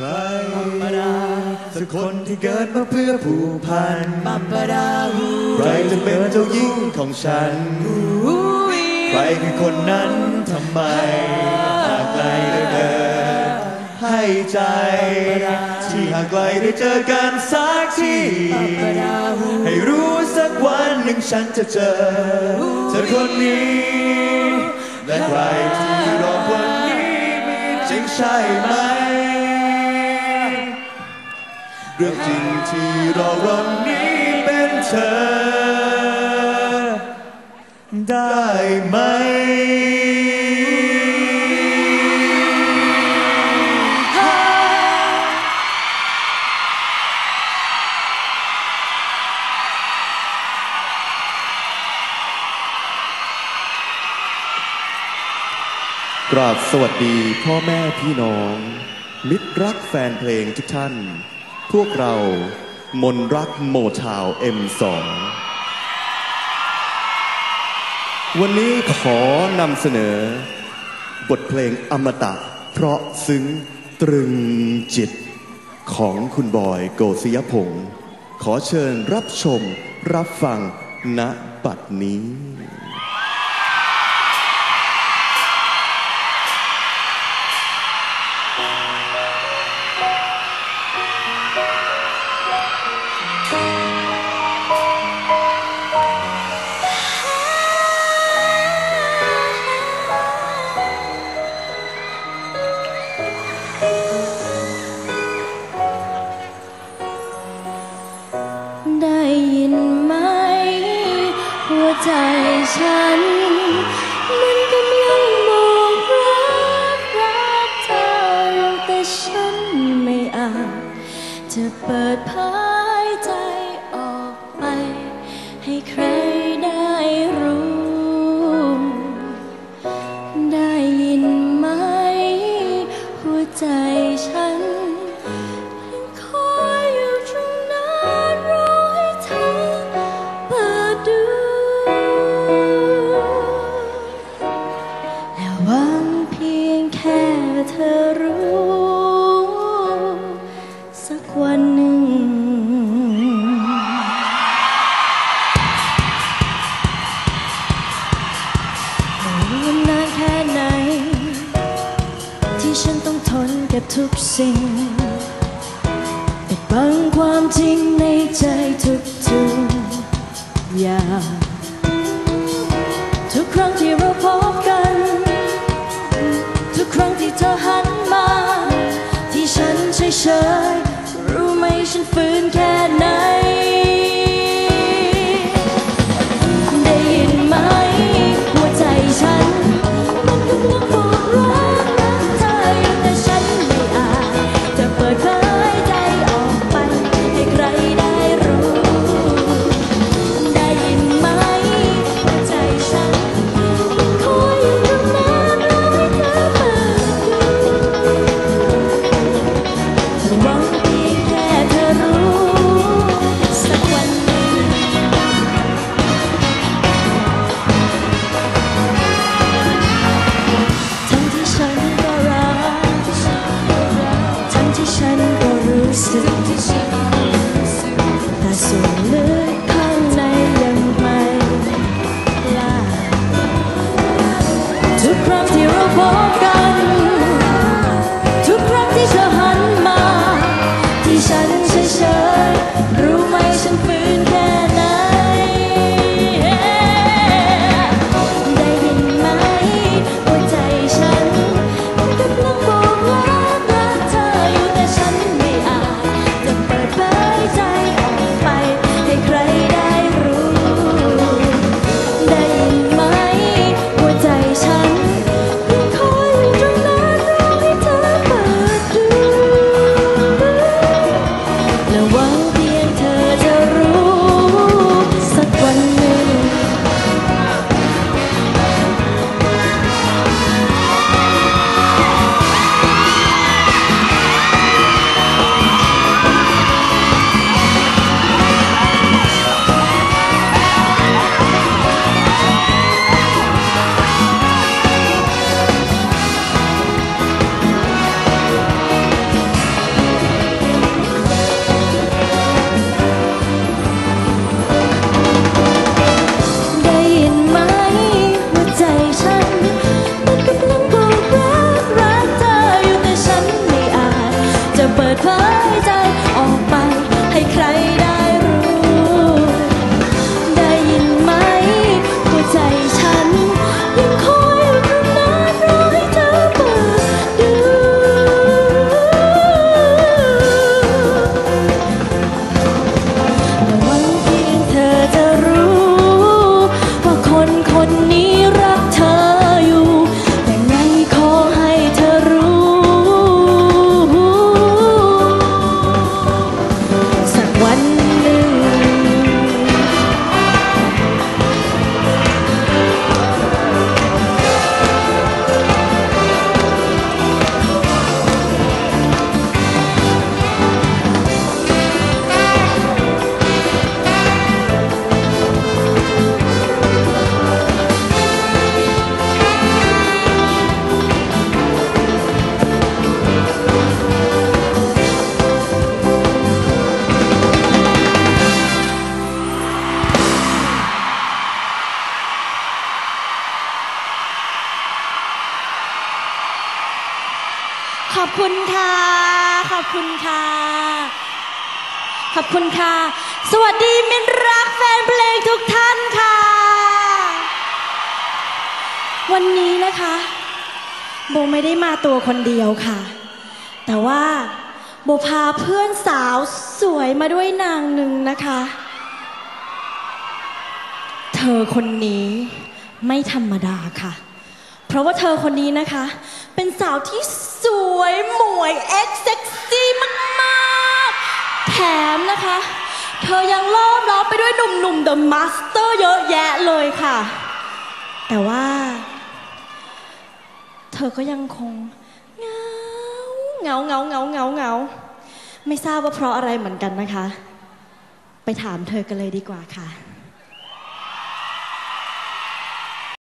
ใครสักคนที่เกิดมาเพื่อผูกพันปัปปะดาฮูใครจะเป็นเจ้าหญิงของฉันฮูวีใครคือคนนั้นทำไมห่างไกลเหลือเกินให้ใจ ที่ห่างไกลได้เจอกันสักทีปัปปะดาฮูให้รู้สักวันหนึ่งฉันจะเจอ เธอคนนี้ และใครที่รอคนนี้มีจริงใช่ไหม เรื่องจริงที่รอวันนี้เป็นเธอ ได้ไหมกราบสวัสดีพ่อแม่พี่น้อง มิตรรักแฟนเพลงทุกท่าน พวกเรามนรักโมทาว M2 วันนี้ขอนำเสนอ บทเพลงอมตะ เพราะซึ้งตรึงจิต ของคุณบอยโกศยพงศ์ขอเชิญรับชมรับฟังณบัดนี้ จะเปิดเผย ค่ไหน ที่ฉันต้องทนกับทุกสิ่งปิดบังความจริงในใจทุกทุกอย่างทุกครั้ง ที่เธอจะรู้ เผยใจออกไปให้ใครได้ ขอบคุณค่ะ ขอบคุณค่ะ ขอบคุณค่ะ สวัสดีมิตรรักแฟนเพลงทุกท่านค่ะ วันนี้นะคะ โบไม่ได้มาตัวคนเดียวค่ะ แต่ว่าโบพาเพื่อนสาวสวยมาด้วยนางหนึ่งนะคะ เธอคนนี้ไม่ธรรมดาค่ะ เพราะว่าเธอคนนี้นะคะ เป็นสาวที่สวยหมวยเอ็กเซ็กซี่มากๆ แถมนะคะ เธอยังล้อมล้อมไปด้วยหนุ่มๆ The Master เยอะแยะเลยค่ะ แต่ว่า เธอก็ยังคงเงาเงาเงาเงาเงาเงาไม่ทราบว่าเพราะอะไรเหมือนกันนะคะ ไปถามเธอกันเลยดีกว่าค่ะ